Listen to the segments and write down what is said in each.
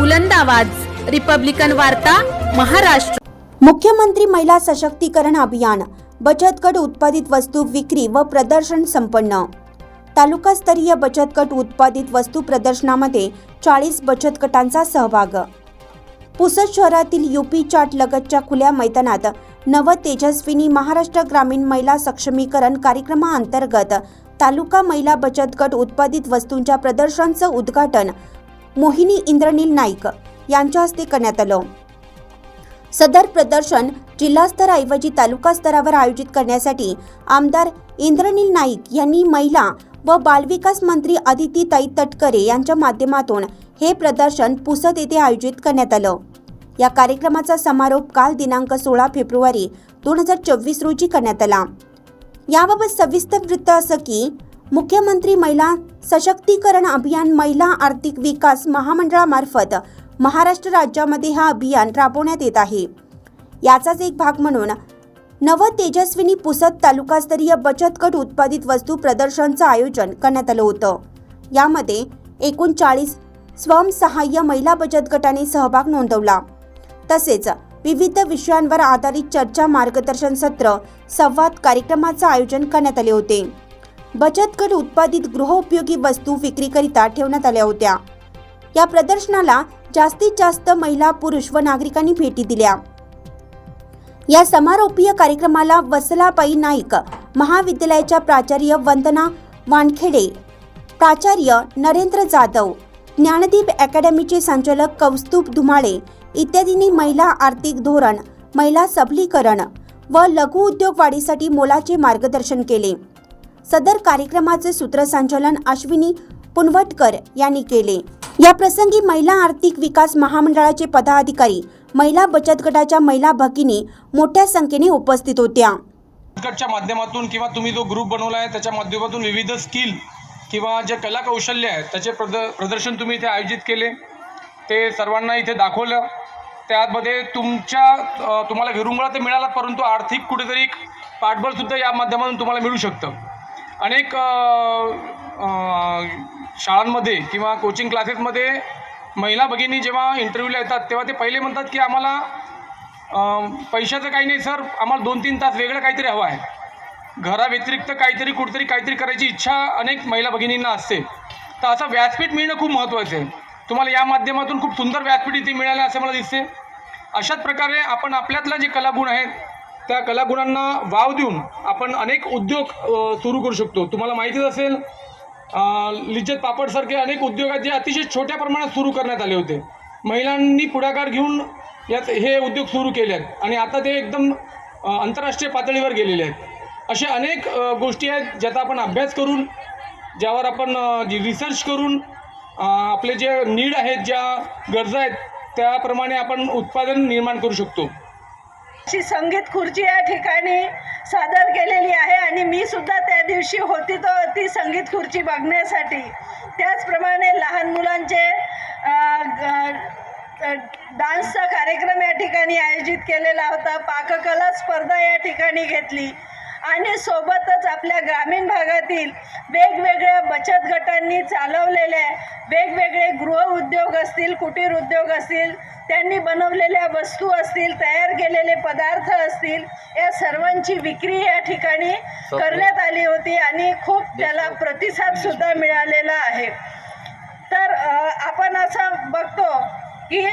बुलंद आवाज. रिपब्लिकन वार्ता महाराष्ट्र. मुख्यमंत्री महिला सशक्तीकरण अभियान. बचत गट उत्पादित वस्तू विक्री व प्रदर्शन संपन्न. तालुकास्तरीय बचत गट उत्पादित वस्तू प्रदर्शनामध्ये चाळीस बचत गटांचा सहभाग. पुसद शहरातील युपी चाट लगतच्या खुल्या मैदानात नव तेजस्विनी महाराष्ट्र ग्रामीण महिला सक्षमीकरण कार्यक्रमाअंतर्गत तालुका महिला बचत गट उत्पादित वस्तूंच्या प्रदर्शनाचं उद्घाटन मोहिनी इंद्रनील नाईक यांच्या हस्ते करण्यात आलं. सदर प्रदर्शन जिल्हास्तराऐवजी तालुका स्तरावर आयोजित करण्यासाठी आमदार इंद्रनील नाईक यांनी महिला व बालविकास मंत्री अदितीताई तटकरे यांच्या माध्यमातून हे प्रदर्शन पुसद येथे आयोजित करण्यात आलं. या कार्यक्रमाचा समारोप काल दिनांक सोळा फेब्रुवारी दोन हजार चोवीस रोजी करण्यात आला. याबाबत सविस्तर वृत्त असं की मुख्यमंत्री महिला सशक्तीकरण अभियान महिला आर्थिक विकास महामंडळामार्फत महाराष्ट्र राज्यामध्ये हा अभियान राबवण्यात येत आहे. याचाच एक भाग म्हणून नव तेजस्विनी पुसद तालुकास्तरीय बचत गट उत्पादित वस्तू प्रदर्शनचं आयोजन करण्यात आलं होतं. यामध्ये एकूण चाळीस स्वयंसहाय्य महिला बचत गटाने सहभाग नोंदवला. तसेच विविध विषयांवर आधारित चर्चा मार्गदर्शन सत्र संवाद कार्यक्रमाचं आयोजन करण्यात आले होते. बचत गट उत्पादित गृहोपयोगी वस्तू विक्रीकरिता ठेवण्यात आल्या होत्या. या प्रदर्शनाला जास्तीत जास्त महिला पुरुष व नागरिकांनी भेटी दिल्या. या समारोपीय कार्यक्रमाला वसलाबाई नाईक महाविद्यालयाच्या प्राचार्य वंदना वानखेडे प्राचार्य नरेंद्र जाधव ज्ञानदीप अकॅडमीचे संचालक कौस्तुभ धुमाळे इत्यादींनी महिला आर्थिक धोरण महिला सबलीकरण व लघु उद्योग वाढीसाठी मोलाचे मार्गदर्शन केले. सदर कार्यक्रमाचे सूत्रसंचालन अश्विनी पुनवटकर यांनी केले. या प्रसंगी महिला आर्थिक विकास महामंडळाचे पदाधिकारी महिला बचत गटाच्या महिला भगिनी मोठ्या संख्येने उपस्थित होत्या. गटच्या माध्यमातून किंवा तुम्ही जो ग्रुप बनवला आहे त्याच्या माध्यमातून विविध स्किल किंवा जे कला कौशल्य आहे त्याचे प्रद प्रदर्शन तुम्ही इथे आयोजित केले. ते सर्वांना इथे दाखवलं. त्यामध्ये तुमच्या तुम्हाला विरुंगळा तर मिळाला परंतु आर्थिक कुठेतरी पाठबळसुद्धा या माध्यमातून तुम्हाला मिळू शकतं. अनेक शाळांमध्ये किंवा कोचिंग क्लासेसमध्ये महिला भगिनी जेव्हा इंटरव्ह्यूला येतात तेव्हा ते पहिले म्हणतात की आम्हाला पैशाचं काही नाही सर आम्हाला दोन तीन तास वेगळं काहीतरी हवं आहे. घराव्यतिरिक्त काहीतरी कुठेतरी काहीतरी करायची इच्छा अनेक महिला भगिनींना असते. तर असं व्यासपीठ मिळणं खूप महत्त्वाचं आहे. तुम्हाला या माध्यमातून खूप सुंदर व्यासपीठ इथे मिळालं असं मला दिसते अशाच प्रकारे आपण आपल्यातला जे कलागुण आहेत त्या कलागुणांना वाव देऊन आपण अनेक उद्योग सुरू करू शकतो. तुम्हाला माहितीच असेल लिज्जत पापडसारखे अनेक उद्योग आहेत जे अतिशय छोट्या प्रमाणात सुरू करण्यात आले होते. महिलांनी पुढाकार घेऊन यात हे उद्योग सुरू केले आहेत. आणि आता ते एकदम आंतरराष्ट्रीय पातळीवर गेलेले आहेत. असे अनेक गोष्टी आहेत ज्याचा आपण अभ्यास करून ज्यावर आपण रिसर्च करून आपले जे नीड आहेत ज्या गरजा आहेत त्याप्रमाणे आपण उत्पादन निर्माण करू शकतो. अशी संगीत खुर्ची या ठिकाणी सादर केलेली आहे आणि मी सुद्धा त्या दिवशी होती तो ती संगीत खुर्ची बघण्यासाठी. त्याचप्रमाणे लहान मुलांचे ग- डान्सचा कार्यक्रम या ठिकाणी आयोजित केलेला होता. पाककला स्पर्धा या ठिकाणी घेतली. आणि सोबतच आपल्या ग्रामीण भागातील वेगवेगळ्या बचत गटांनी चालवलेले वेगवेगळे गृह उद्योग असतील कुटीर उद्योग असतील त्यांनी बनवलेल्या वस्तू असतील तयार केलेले पदार्थ असतील या सर्वांची विक्री या ठिकाणी करण्यात आली होती आणि खूप त्याला प्रतिसाद सुद्धा मिळालेला आहे. तर आपण असं बघतो की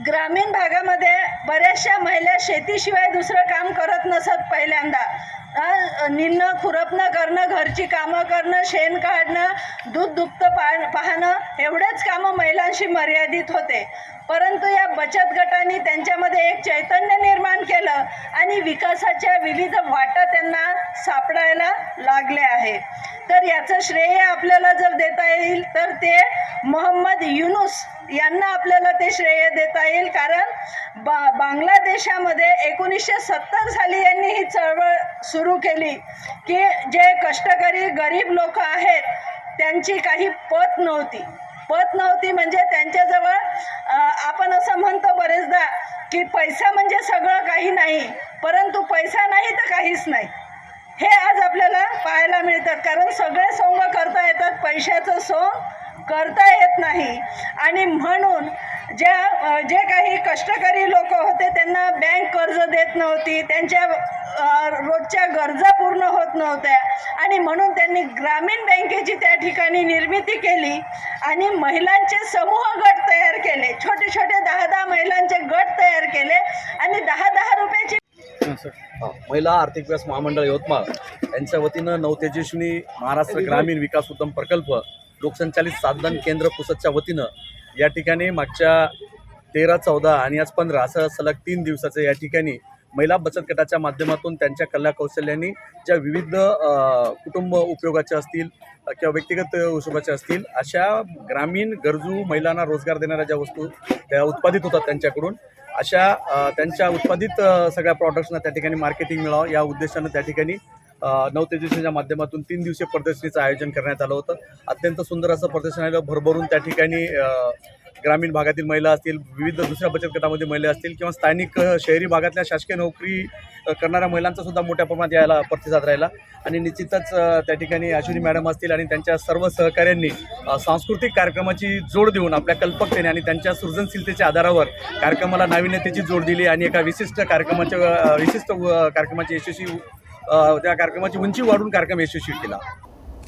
ग्रामीण भागामध्ये बऱ्याचशा महिला शेतीशिवाय दुसरं काम करत नसत पहिल्यांदा. अ, निंदणं खुरपणं करणं घरची कामं करणं शेण काढणं दूध दुभतं पा पाहणं एवढेच कामं महिलांशी मर्यादित होते. परंतु या बचत गटांनी त्यांच्यामध्ये एक चैतन्य निर्माण केलं आणि विकासाच्या विविध वाटा त्यांना सापडायला लागले आहे. तर याचं श्रेय आपल्याला जर देता येईल तर ते मोहम्मद युनुस यांना आपल्याला ते श्रेय देता येईल. कारण बा बांगलादेशामध्ये एकोणीसशे सत्तर साली यांनी ही चळवळ सुरू केली की जे कष्टकरी गरीब लोक आहेत त्यांची काही पत नव्हती. पत नव्हती म्हणजे त्यांच्याजवळ आपण असं म्हणतो बरेचदा की पैसा म्हणजे सगळं काही नाही परंतु पैसा नाही तर काहीच नाही. हे आज आपल्याला पाहायला मिळतात कारण सगळे सोंग करता येतात पैशाचं सोंग करता येत नाही. आणि म्हणून ज्या जे काही कष्टकरी लोक होते त्यांना बँक कर्ज देत नव्हती त्यांच्या रोजच्या गरजा पूर्ण होत नव्हत्या. आणि म्हणून त्यांनी ग्रामीण बँकेची त्या ठिकाणी निर्मिती केली आणि महिलांचे समूह गट तयार केले. छोटे छोटे दहा दहा महिलांचे गट तयार केले आणि दहा दहा रुपयाची हा, महिला आर्थिक विकास महामंडळ यवतमाळ यांच्या वतीनं नवतेजस्विनी महाराष्ट्र ग्रामीण विकास उद्यम प्रकल्प लोकसंचालित साधन केंद्र पुसदच्या वतीनं या ठिकाणी मागच्या तेरा चौदा आणि आज पंधरा असं सलग तीन दिवसाचं या ठिकाणी महिला बचत गटाच्या माध्यमातून त्यांच्या कला कौशल्यांनी ज्या विविध कुटुंब उपयोगाच्या असतील किंवा व्यक्तिगत उपयोगाच्या असतील अशा ग्रामीण गरजू महिलांना रोजगार देणाऱ्या ज्या वस्तू त्या उत्पादित होतात त्यांच्याकडून अशा त्यांच्या उत्पादित सगळ्या प्रॉडक्ट्सना त्या ठिकाणी मार्केटिंग मिळावं या उद्देशानं त्या ठिकाणी अ, नवतेजस्वीच्या माध्यमातून तीन दिवसीय प्रदर्शनीचं आयोजन करण्यात आलं होतं. अत्यंत सुंदर असं प्रदर्शन आलं. भरभरून त्या ठिकाणी ग्रामीण भागातील महिला असतील विविध दुसऱ्या बचत गटामध्ये महिला असतील किंवा स्थानिक शहरी भागातल्या शासकीय नोकरी करणाऱ्या महिलांचा सुद्धा मोठ्या प्रमाणात यायला प्रतिसाद राहिला. आणि निश्चितच त्या ठिकाणी अश्विनी मॅडम असतील आणि त्यांच्या सर्व सहकाऱ्यांनी सांस्कृतिक कार्यक्रमाची जोड देऊन आपल्या कल्पकतेने आणि त्यांच्या सृजनशीलतेच्या आधारावर कार्यक्रमाला नाविन्यतेची जोड दिली आणि एका विशिष्ट कार्यक्रमाच्या विशिष्ट कार्यक्रमाची यशस्वी त्या कार्यक्रमाची उंची वाढून कार्यक्रम यशस्वी केला.